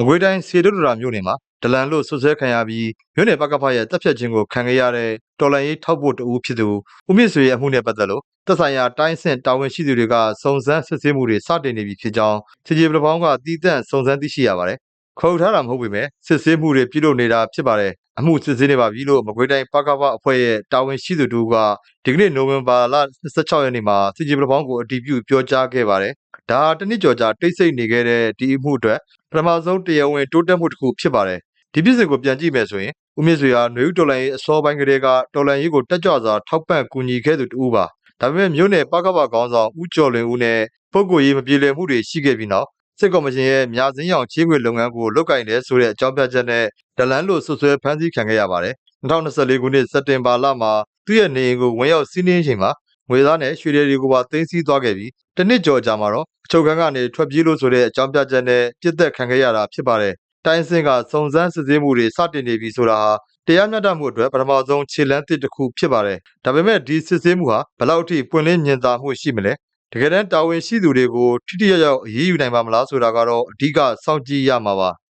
မကွေးတိုင်းစေတုဒ္ဒရာမြို့နယ်မှာဒလန်လို့ဆွဆွဲခံရပြီးမြို့နယ်ပကဖရဲ့တပ်ဖြတ်ခြင်းကိုခံခဲ့ရတဲ့တော်လန်ရေးထောက်ပို့တဦးဖြစ်သူဦးမြင့်ဆွေရဲ့အမှုနဲ့ပတ်သက်လို့သက်ဆိုင်ရာတိုင်းဆင့်တာဝန်ရှိသူတွေကစုံစမ်းစစ်ဆေးမှုတွေစတင်နေပြီဖြစ်ကြောင်းချေချေပလပောင်းကတည်တံ့စုံစမ်းသိရှိရပါတယ်။ခေါ်ယူထားတာမဟုတ်ပေမဲ့စစ်ဆေးမှုတွေပြုလုပ်နေတာဖြစ်ပါတယ်။အမှုစစ်ဆေးနေပါပြီလို့မကွေးတိုင်းပကဖအဖွဲ့ရဲ့တာဝန်ရှိသူတို့ကဒီကနေ့နိုဝင်ဘာလ26ရက်နေ့မှာချေချေပလပောင်းကိုအတည်ပြုပြောကြားခဲ့ပါတယ်။ ဒါဟာတစ်နှစ်ကျော်ကြာတိတ်ဆိတ်နေခဲ့တဲ့ဒီအမှုအတွက်ပထမဆုံးတရားဝင်တိုးတက်မှုတစ်ခုဖြစ်ပါတယ်။ဒီပြစ်စင်ကိုပြန်ကြည့်မယ်ဆိုရင်ဦးမြင့်ဆွေဟာຫນွေဦးတော်လိုင်းရေးအစောပိုင်းကတည်းကတော်လိုင်းရေးကိုတက်ကြွစွာထောက်ပံ့ကူညီခဲ့သူတူပါ။ဒါပေမဲ့မြို့နယ်ပကပခေါင်းဆောင်ဦးကျော်လွင်ဦးနဲ့ပုဂ္ဂိုလ်ရေးမပြေလည်မှုတွေရှိခဲ့ပြီးနောက်စစ်ကော်မရှင်ရဲ့မြာစင်းရောင်ချေးငွေလုပ်ငန်းကိုလုတ်ကင်တယ်ဆိုတဲ့အကြောင်းပြချက်နဲ့ဒလန်လို့ဆွဆွဲဖမ်းဆီးခံခဲ့ရပါတယ်။2024ခုနှစ်စက်တင်ဘာလမှာသူ့ရဲ့နေအိမ်ကိုဝင်ရောက်စီးနင်းချိန်မှာ ငွေသားနဲ့ရွှေတွေတွေကိုပါသိမ်းဆည်းသွားခဲ့ပြီးတစ်နှစ်ကျော်ကြာမှာတော့အချုပ်ခန်းကနေထွက်ပြေးလို့ဆိုတဲ့အကြောင်းပြချက်နဲ့ပြစ်သက်ခံခဲ့ရတာဖြစ်ပါတယ်။တိုင်းစင်ကစုံစမ်းစစ်ဆေးမှုတွေစတင်နေပြီဆိုတာဟာတရားမျှတမှုအတွက်ပထမဆုံးခြေလှမ်းတစ်တစ်ခုဖြစ်ပါတယ်။ဒါပေမဲ့ဒီစစ်ဆေးမှုဟာဘယ်လောက်အထိပွင့်လင်းမြင်သာမှုရှိမလဲ။တကယ်တမ်းတာဝန်ရှိသူတွေကိုထိထိရောက်ရောက်အရေးယူနိုင်ပါမလားဆိုတာကတော့အဓိကစောင့်ကြည့်ရမှာပါ။